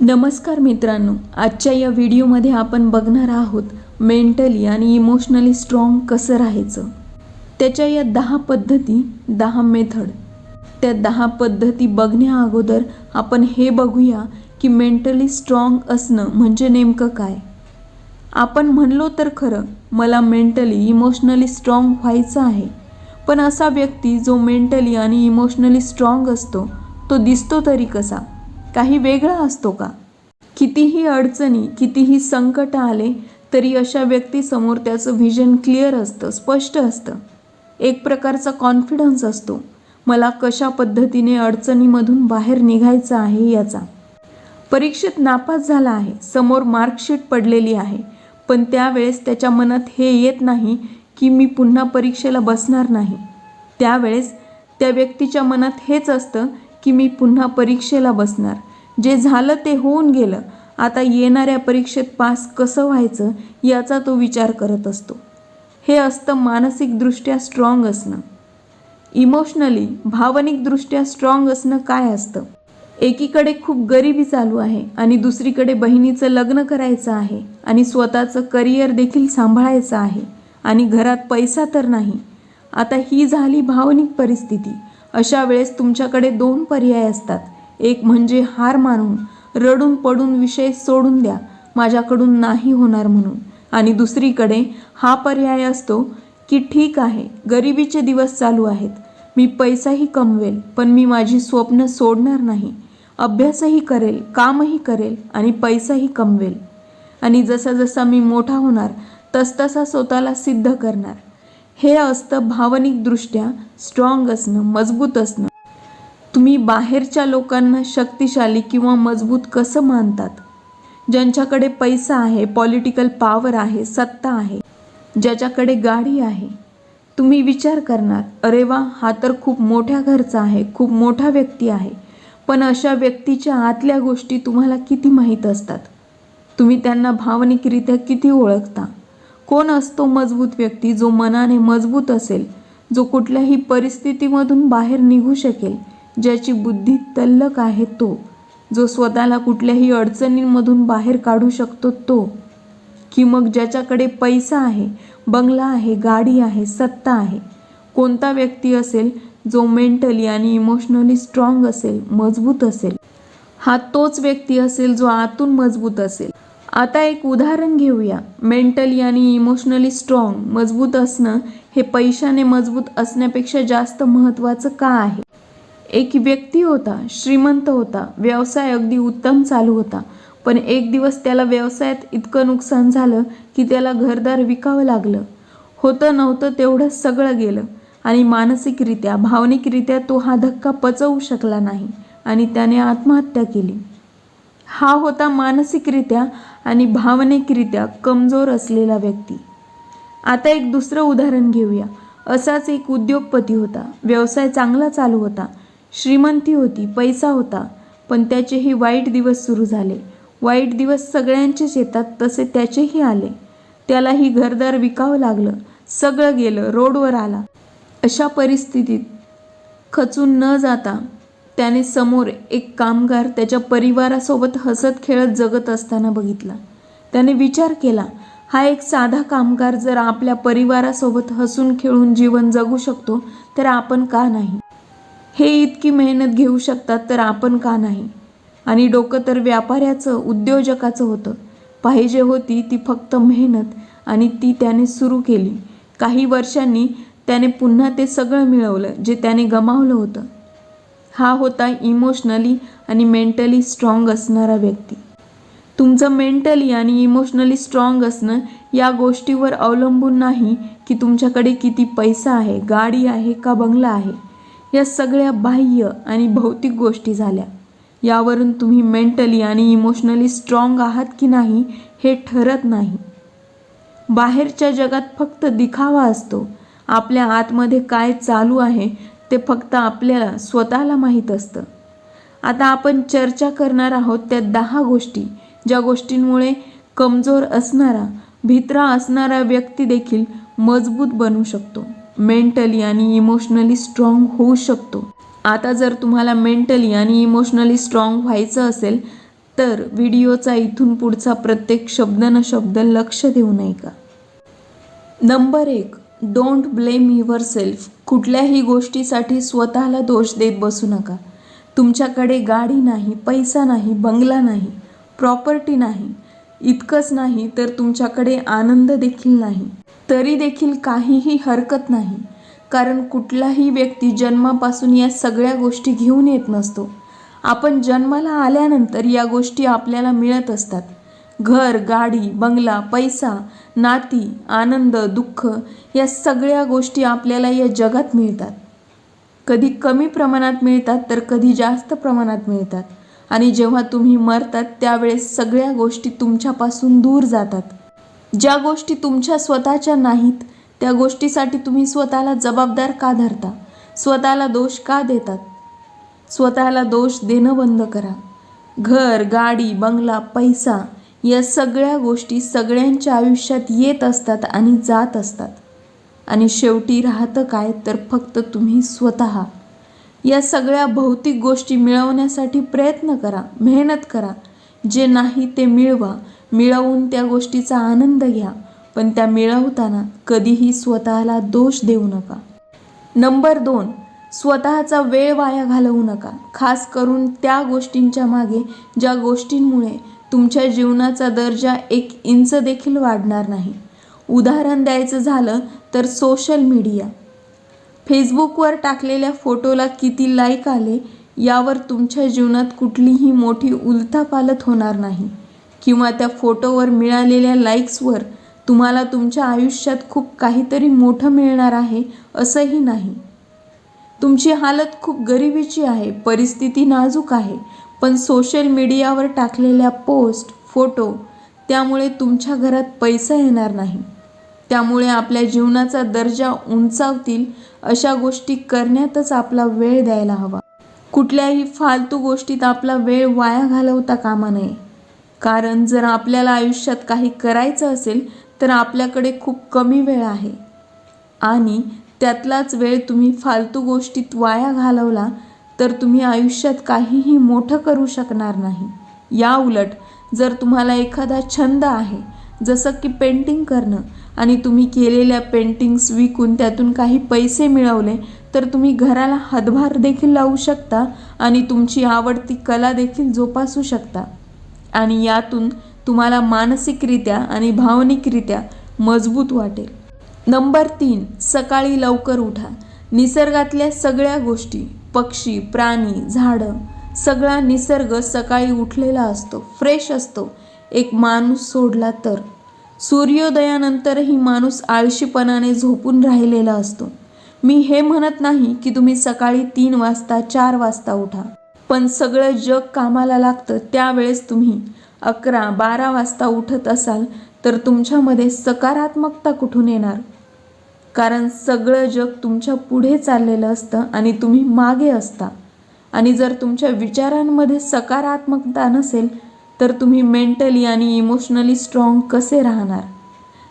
नमस्कार मित्रांनो आजच्या या व्हिडिओमध्ये आपण बघणार आहोत मेंटली आणि इमोशनली स्ट्रॉंग कसं राहायचं. त्याच्या या दहा पद्धती दहा मेथड. त्या दहा पद्धती बघण्या अगोदर आपण हे बघूया की मेंटली स्ट्रॉंग असणं म्हणजे नेमकं काय. आपण म्हणलो तर खरं मला मेंटली इमोशनली स्ट्रॉंग व्हायचं आहे. पण असा व्यक्ती जो मेंटली आणि इमोशनली स्ट्रॉंग असतो तो दिसतो तरी कसा? काही वेगळा असतो का? कितीही अडचणी कितीही संकट आले तरी अशा व्यक्तीसमोर त्याचं व्हिजन क्लिअर असतं स्पष्ट असतं. एक प्रकारचा कॉन्फिडन्स असतो. मला कशा पद्धतीने अडचणीमधून बाहेर निघायचं आहे याचा. परीक्षेत नापास झाला आहे समोर मार्कशीट पडलेली आहे पण त्यावेळेस त्याच्या मनात हे येत नाही की मी पुन्हा परीक्षेला बसणार नाही. त्यावेळेस त्या व्यक्तीच्या मनात हेच असतं की मी पुन्हा परीक्षेला बसणार. जे झालं ते होऊन गेलं. आता येणाऱ्या परीक्षेत पास कसं व्हायचं याचा तो विचार करत असतो. हे असतं मानसिकदृष्ट्या स्ट्रॉंग असणं. इमोशनली भावनिकदृष्ट्या स्ट्रॉंग असणं काय असतं? एकीकडे खूप गरिबी चालू आहे आणि दुसरीकडे बहिणीचं लग्न करायचं आहे आणि स्वतःचं करिअर देखील सांभाळायचं आहे आणि घरात पैसा तर नाही. आता ही झाली भावनिक परिस्थिती. अशा वेळेस तुमच्याकडे दोन पर्याय असतात. एक म्हणजे हार मानून रडून पडून विषय सोडून द्या माझ्याकडून नाही होणार म्हणून. आणि दुसरीकडे हा पर्याय असतो की ठीक आहे गरिबीचे दिवस चालू आहेत. मी पैसाही कमवेल पण मी माझी स्वप्न सोडणार नाही. अभ्यासही करेल कामही करेल आणि पैसाही कमवेल. आणि जसा जसा मी मोठा होणार तसतसा स्वतःला सिद्ध करणार. हे असतं भावनिकदृष्ट्या स्ट्रॉंग असणं मजबूत असणं. तुम्ही बाहेरच्या लोकांना शक्तिशाली किंवा मजबूत कसं मानतात? ज्यांच्याकडे पैसा आहे पॉलिटिकल पॉवर आहे सत्ता आहे ज्याच्याकडे गाडी आहे तुम्ही विचार करणार अरे वा हा तर खूप मोठ्या घरचा आहे खूप मोठा व्यक्ती आहे. पण अशा व्यक्तीच्या आतल्या गोष्टी तुम्हाला किती माहीत असतात? तुम्ही त्यांना भावनिकरित्या किती ओळखता? कोण असतो मजबूत व्यक्ती जो मनाने मजबूत असेल जो कुठल्याही परिस्थितीमधून बाहेर निघू शकेल? ज्याची बुद्धी तल्लक आहे तो जो स्वतःला कुठल्याही अडचणींमधून बाहेर काढू शकतो तो. की मग ज्याच्याकडे पैसा आहे बंगला आहे गाडी आहे सत्ता आहे कोणता व्यक्ती असेल जो मेंटली आणि इमोशनली स्ट्रॉंग असेल मजबूत असेल? हा तोच व्यक्ती असेल जो आतून मजबूत असेल. आता एक उदाहरण घेऊया. मेंटली आणि इमोशनली स्ट्रॉंग मजबूत असणं हे पैशाने मजबूत असण्यापेक्षा जास्त महत्त्वाचं का आहे? एक व्यक्ती होता श्रीमंत होता व्यवसाय अगदी उत्तम चालू होता. पण एक दिवस त्याला व्यवसायात इतकं नुकसान झालं की त्याला घरदार विकावं लागलं. होतं नव्हतं तेवढं सगळं गेलं आणि मानसिकरित्या भावनिकरित्या तो हा धक्का पचवू शकला नाही आणि त्याने आत्महत्या केली. हा होता मानसिकरित्या आणि भावनिकरित्या कमजोर असलेला व्यक्ती. आता एक दुसरं उदाहरण घेऊया. असाच एक उद्योगपती होता. व्यवसाय चांगला चालू होता. श्रीमंती होती पैसा होता पण त्याचेही वाईट दिवस सुरू झाले. वाईट दिवस सगळ्यांचेच येतात तसे त्याचेही आले. त्यालाही घरदार विकावं लागलं सगळं गेलं रोडवर आला. अशा परिस्थितीत खचून न जाता त्याने समोर एक कामगार त्याच्या परिवारासोबत हसत खेळत जगत असताना बघितला. त्याने विचार केला हा एक साधा कामगार जर आपल्या परिवारासोबत हसून खेळून जीवन जगू शकतो तर आपण का नाही? हे इतकी मेहनत घेऊ शकतात तर आपण का नाही? आणि डोकं तर व्यापाऱ्याचं उद्योजकाचं होतं. पाहिजे होती ती फक्त मेहनत आणि ती त्याने सुरू केली. काही वर्षांनी त्याने पुन्हा ते सगळं मिळवलं जे त्याने गमावलं होतं. हा होता इमोशनली आणि मेंटली स्ट्रॉंग असणारा व्यक्ती. तुमचं मेंटली आणि इमोशनली स्ट्रॉंग असणं या गोष्टीवर अवलंबून नाही की तुमच्याकडे किती पैसा आहे गाडी आहे का बंगला आहे. या सगळ्या बाह्य आणि भौतिक गोष्टी झाल्या. यावरून तुम्ही मेंटली आणि इमोशनली स्ट्रॉंग आहात की नाही हे ठरत नाही. बाहेरच्या जगात फक्त दिखावा असतो. आपल्या आतमध्ये काय चालू आहे ते फक्त आपल्याला स्वतःला माहीत असतं. आता आपण चर्चा करणार आहोत त्या दहा गोष्टी ज्या गोष्टींमुळे कमजोर असणारा भित्रा असणारा व्यक्ती देखील मजबूत बनू शकतो. मेंटली आणि इमोशनली स्ट्रॉंग होऊ शकतो. आता जर तुम्हाला मेंटली आणि इमोशनली स्ट्रॉंग व्हायचं असेल तर व्हिडिओचा इथून पुढचा प्रत्येक शब्द न शब्द लक्ष देऊ नये का? नंबर एक डोंट ब्लेम युअर सेल्फ कुठल्याही गोष्टीसाठी स्वतःला दोष देत बसू नका. तुमच्याकडे गाडी नाही पैसा नाही बंगला नाही प्रॉपर्टी नाही. इतकंच नाही तर तुमच्याकडे आनंद देखील नाही. तरी देखील काहीही हरकत नाही. कारण कुठलाही व्यक्ती जन्मापासून या सगळ्या गोष्टी घेऊन येत नसतो. आपण जन्माला आल्यानंतर या गोष्टी आपल्याला मिळत असतात. घर गाडी बंगला पैसा नाती आनंद दुःख या सगळ्या गोष्टी आपल्याला या जगात मिळतात. कधी कमी प्रमाणात मिळतात तर कधी जास्त प्रमाणात मिळतात. आणि जेव्हा तुम्ही मरतात त्यावेळेस सगळ्या गोष्टी तुमच्यापासून दूर जातात. ज्या गोष्टी तुमच्या स्वतःच्या नाहीत त्या गोष्टीसाठी तुम्ही स्वतःला जबाबदार का धरता? स्वतःला दोष का देतात? स्वतःला दोष देणं बंद करा. घर गाडी बंगला पैसा या सगळ्या गोष्टी सगळ्यांच्या आयुष्यात येत असतात आणि जात असतात. आणि शेवटी राहतं काय? तर फक्त तुम्ही स्वतः या सगळ्या भौतिक गोष्टी मिळवण्यासाठी प्रयत्न करा मेहनत करा. जे नाही ते मिळवा. मिळवून त्या गोष्टीचा आनंद घ्या. पण त्या मिळवताना कधीही स्वतःला दोष देऊ नका. नंबर दोन स्वतःचा वेळ वाया घालवू नका. खास करून त्या गोष्टींच्या मागे ज्या गोष्टींमुळे तुमच्या जीवनाचा दर्जा एक इंच देखील वाढणार नाही. उदाहरण द्यायचं झालं तर सोशल मीडिया फेसबुकवर टाकलेल्या फोटोला किती लाईक आले यावर तुमच्या जीवनात कुठलीही मोठी उलथापालत होणार नाही. किंवा त्या फोटोवर मिळालेल्या लाईक्सवर तुम्हाला तुमच्या आयुष्यात खूप काहीतरी मोठं मिळणार आहे असंही नाही. तुमची हालत खूप गरिबीची आहे परिस्थिती नाजूक आहे पण सोशल मीडियावर टाकलेल्या पोस्ट फोटो त्यामुळे तुमच्या घरात पैसा येणार नाही. त्यामुळे आपल्या जीवनाचा दर्जा उंचावतील अशा गोष्टी करण्यातच आपला वेळ द्यायला हवा. कुठल्याही फालतू गोष्टीत आपला वेळ वाया घालवता कामा नये. कारण जर आपल्याला आयुष्यात काही करायचं असेल तर आपल्याकडे खूप कमी वेळ आहे. आणि त्यातलाच वेळ तुम्ही फालतू गोष्टीत वाया घालवला तर तुम्ही आयुष्यात काहीही मोठं करू शकणार नाही. या उलट जर तुम्हाला एखादा छंद आहे जसं की पेंटिंग करणं आणि तुम्ही केलेल्या पेंटिंग्स विकून त्यातून काही पैसे मिळवले तर तुम्ही घराला हातभार देखील लावू शकता आणि तुमची आवडती कला देखील जोपासू शकता. आणि यातून तुम्हाला मानसिकरित्या आणि भावनिकरित्या मजबूत वाटेल. नंबर तीन सकाळी लवकर उठा. निसर्गातल्या सगळ्या गोष्टी पक्षी प्राणी झाडं सगळा निसर्ग सकाळी उठलेला असतो फ्रेश असतो. एक माणूस सोडला तर. सूर्योदयानंतरही माणूस आळशीपणाने झोपून राहिलेला असतो. मी हे म्हणत नाही की तुम्ही सकाळी तीन वाजता चार वाजता उठा. पण सगळं जग कामाला लागतं त्यावेळेस तुम्ही अकरा बारा वाजता उठत असाल तर तुमच्यामध्ये सकारात्मकता कुठून येणार? कारण सगळं जग तुमच्यापुढे चाललेलं असतं आणि तुम्ही मागे असता. आणि जर तुमच्या विचारांमध्ये सकारात्मकता नसेल तर तुम्ही मेंटली आणि इमोशनली स्ट्रॉंग कसे राहणार?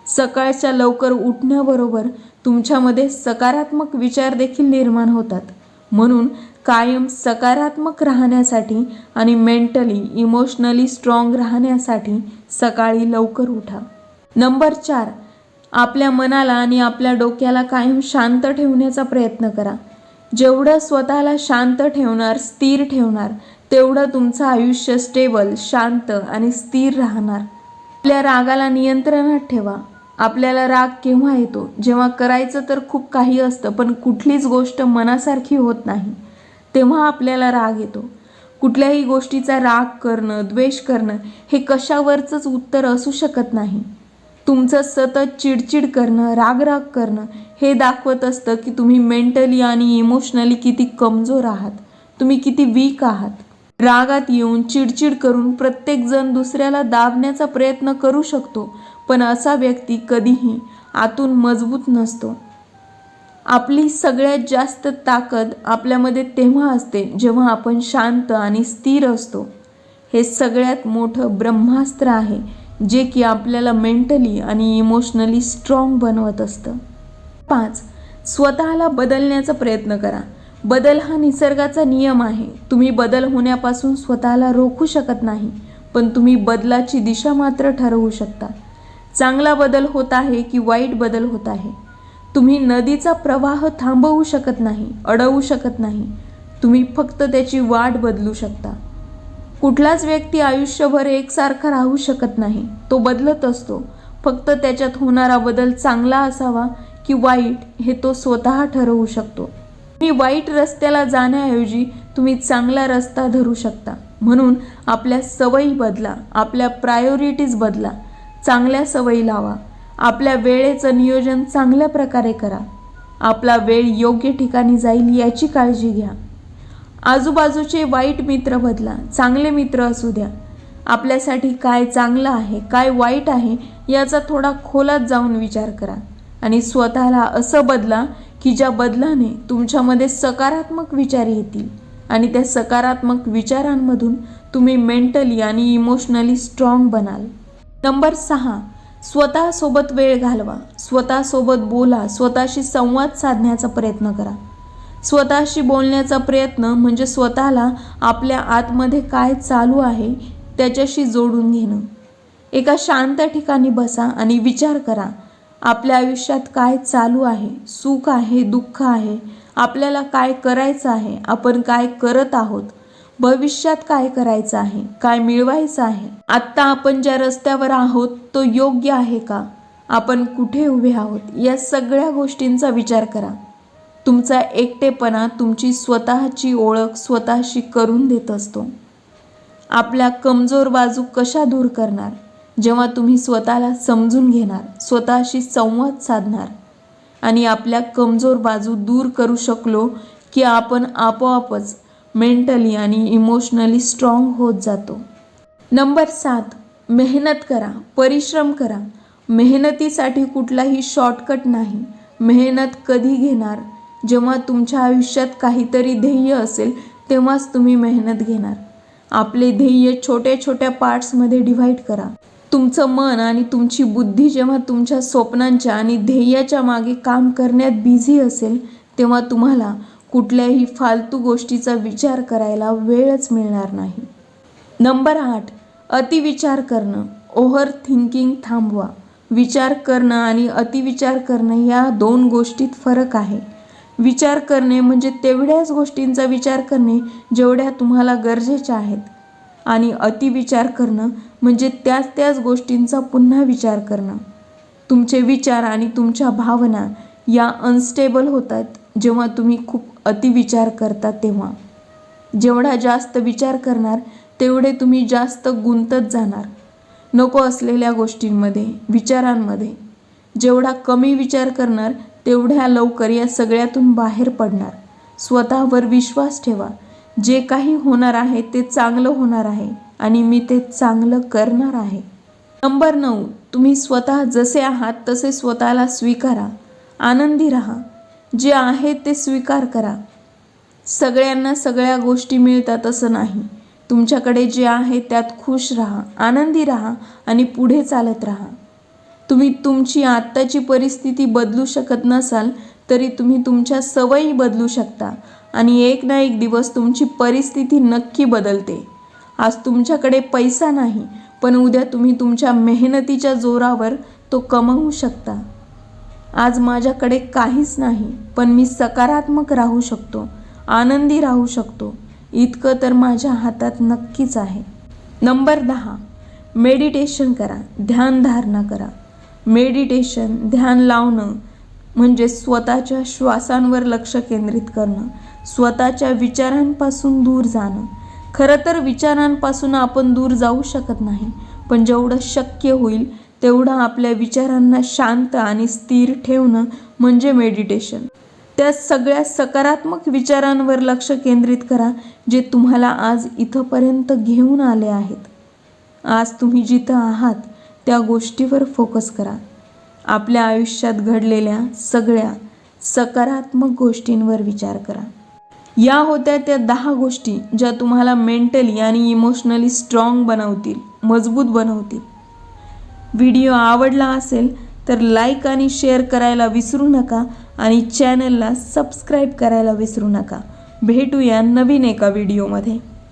सकाळच्या लवकर उठण्याबरोबर तुमच्यामध्ये सकारात्मक विचार देखील निर्माण होतात. म्हणून कायम सकारात्मक राहण्यासाठी आणि मेंटली इमोशनली स्ट्रॉंग राहण्यासाठी सकाळी लवकर उठा. नंबर चार आपल्या मनाला आणि आपल्या डोक्याला कायम शांत ठेवण्याचा प्रयत्न करा. जेवढं स्वतःला शांत ठेवणार स्थिर ठेवणार तेवढं तुमचं आयुष्य स्टेबल शांत आणि स्थिर राहणार. आपल्या रागाला नियंत्रणात ठेवा. आपल्याला राग केव्हा येतो? जेव्हा करायचं तर खूप काही असतं पण कुठलीच गोष्ट मनासारखी होत नाही. तेव्हा आपल्याला राग येतो. कुठल्याही गोष्टीचा राग करणं द्वेष करणं हे कशावरचंच उत्तर असू शकत नाही. तुमचं सतत चिडचिड करणं रागराग करणं हे दाखवत असतं की तुम्ही मेंटली आणि इमोशनली किती कमजोर आहात. तुम्ही किती वीक आहात. रागात येऊन चिडचिड करून प्रत्येकजण दुसऱ्याला दाबण्याचा प्रयत्न करू शकतो पण असा व्यक्ती कधीही आतून मजबूत नसतो. आपली सगळ्यात जास्त ताकद आपल्यामध्ये तेव्हा असते जेव्हा आपण शांत आणि स्थिर असतो. हे सगळ्यात मोठं ब्रह्मास्त्र आहे जे की आपल्याला मेंटली आणि इमोशनली स्ट्रॉंग बनवत असतं. पाच स्वतःला बदलण्याचा प्रयत्न करा. बदल हा निसर्गाचा नियम आहे. तुम्ही बदल होण्यापासून स्वतःला रोखू शकत नाही पण तुम्ही बदलाची दिशा मात्र ठरवू शकता. चांगला बदल होत आहे की वाईट बदल होत आहे? तुम्ही नदीचा प्रवाह थांबवू शकत नाही अडवू शकत नाही. तुम्ही फक्त त्याची वाट बदलू शकता. कुठलाच व्यक्ती आयुष्यभर एकसारखा राहू शकत नाही. तो बदलत असतो. फक्त त्याच्यात होणारा बदल चांगला असावा की वाईट हे तो स्वतः ठरवू शकतो. तुम्ही वाईट रस्त्याला जाण्याऐवजी तुम्ही चांगला रस्ता धरू शकता. म्हणून आपल्या सवयी बदला आपल्या प्रायोरिटीज बदला. चांगल्या सवयी लावा. आपल्या वेळेचं नियोजन चांगल्या प्रकारे करा. आपला वेळ योग्य ठिकाणी जाईल याची काळजी घ्या. आजूबाजूचे वाईट मित्र बदला चांगले मित्र असू द्या. आपल्यासाठी काय चांगलं आहे काय वाईट आहे याचा थोडा खोलात जाऊन विचार करा. आणि स्वतःला असं बदला की ज्या बदलाने तुमच्यामध्ये सकारात्मक विचार येतील आणि त्या सकारात्मक विचारांमधून तुम्ही मेंटली आणि इमोशनली स्ट्रॉंग बनाल. नंबर सहा स्वतःसोबत वेळ घालवा. स्वतःसोबत बोला. स्वतःशी संवाद साधण्याचा प्रयत्न करा. स्वतःशी बोलण्याचा प्रयत्न म्हणजे स्वतःला आपल्या आतमध्ये काय चालू आहे त्याच्याशी जोडून घेणं. एका शांत ठिकाणी बसा आणि विचार करा. आपल्या आयुष्यात काय चालू आहे सुख आहे दुःख आहे आपल्याला काय करायचं आहे आपण काय करत आहोत भविष्यात काय करायचं आहे काय मिळवायचं आहे आत्ता आपण ज्या रस्त्यावर आहोत तो योग्य आहे का? आपण कुठे उभे आहोत? या सगळ्या गोष्टींचा विचार करा. तुमचा एकटेपणा तुमची स्वतःची ओळख स्वतःशी करून देत असतो. आपल्या कमजोर बाजू कशा दूर करणार? जेव्हा तुम्ही स्वतःला समजून घेणार स्वतःशी संवाद साधणार आणि आपल्या कमजोर बाजू दूर करू शकलो की आपण आपोआपच मेंटली आणि इमोशनली स्ट्रॉंग होत जातो. नंबर सात मेहनत करा परिश्रम करा. मेहनतीसाठी कुठलाही शॉर्टकट नाही. मेहनत कधी घेणार? जेव्हा तुमच्या आयुष्यात काहीतरी ध्येय असेल तेव्हाच तुम्ही मेहनत घेणार. आपले ध्येय छोट्या छोट्या पार्ट्समध्ये डिव्हाइड करा. तुमचं मन आणि तुमची बुद्धी जेव्हा तुमच्या स्वप्नांच्या आणि ध्येयाच्या मागे काम करण्यात बिझी असेल तेव्हा तुम्हाला कुठल्याही फालतू गोष्टीचा विचार करायला वेळच मिळणार नाही. नंबर आठ अतिविचार करणं. ओव्हर थिंकिंग थांबवा. विचार करणं आणि अतिविचार करणं या दोन गोष्टीत फरक आहे. विचार करणे म्हणजे तेवढ्याच गोष्टींचा विचार करणे जेवढ्या तुम्हाला गरजेच्या आहेत. आणि अतिविचार करणं म्हणजे त्याच त्याच गोष्टींचा पुन्हा विचार करणं. तुमचे विचार आणि तुमच्या भावना या अनस्टेबल होतात जेव्हा तुम्ही खूप अतिविचार करता तेव्हा. जेवढा जास्त विचार करणार तेवढे तुम्ही जास्त गुंतत जाणार. नको असलेल्या गोष्टींमध्ये विचारांमध्ये. जेवढा कमी विचार करणार तेवढ्या लवकर या सगळ्यातून बाहेर पडणार. स्वतःवर विश्वास ठेवा. जे काही होणार आहे ते चांगलं होणार आहे आणि मी ते चांगलं करणार आहे. नंबर नऊ तुम्ही स्वतः जसे आहात तसे स्वतःला स्वीकारा. आनंदी राहा. जे आहे ते स्वीकार करा. सगळ्यांना सगळ्या गोष्टी मिळतात असं नाही. तुमच्याकडे जे आहे त्यात खुश राहा आनंदी राहा आणि पुढे चालत राहा. तुम्ही तुमची आत्ताची परिस्थिती बदलू शकत नसाल तरी तुम्ही तुमच्या सवयी बदलू शकता. आणि एक ना एक दिवस तुमची परिस्थिती नक्की बदलते. आज तुमच्याकडे पैसा नाही पण उद्या तुम्ही तुमच्या मेहनतीच्या जोरावर तो कमवू शकता. आज माझ्याकडे काहीच नाही पण मी सकारात्मक राहू शकतो आनंदी राहू शकतो. इतकं तर माझ्या हातात नक्कीच आहे. नंबर दहा मेडिटेशन करा ध्यानधारणा करा. मेडिटेशन ध्यान लावणं म्हणजे स्वतःच्या श्वासांवर लक्ष केंद्रित करणं स्वतःच्या विचारांपासून दूर जाणं. खरं तर विचारांपासून आपण दूर जाऊ शकत नाही पण जेवढं शक्य होईल तेवढं आपल्या विचारांना शांत आणि स्थिर ठेवणं म्हणजे मेडिटेशन त्या सगळ्या सकारात्मक विचारांवर लक्ष केंद्रित करा जे तुम्हाला आज इथंपर्यंत घेऊन आले आहेत. आज तुम्ही जिथं आहात त्या गोष्टीवर फोकस करा. आपल्या आयुष्यात घडलेल्या सगळ्या सकारात्मक गोष्टींवर विचार करा. या होत्या त्या दहा गोष्टी ज्या तुम्हाला मेंटली आणि इमोशनली स्ट्रॉंग बनवतील मजबूत बनवतील. व्हिडिओ आवडला असेल तर लाईक आणि शेअर करायला विसरू नका आणि चॅनलला सबस्क्राईब करायला विसरू नका. भेटूया नवीन एका व्हिडिओमध्ये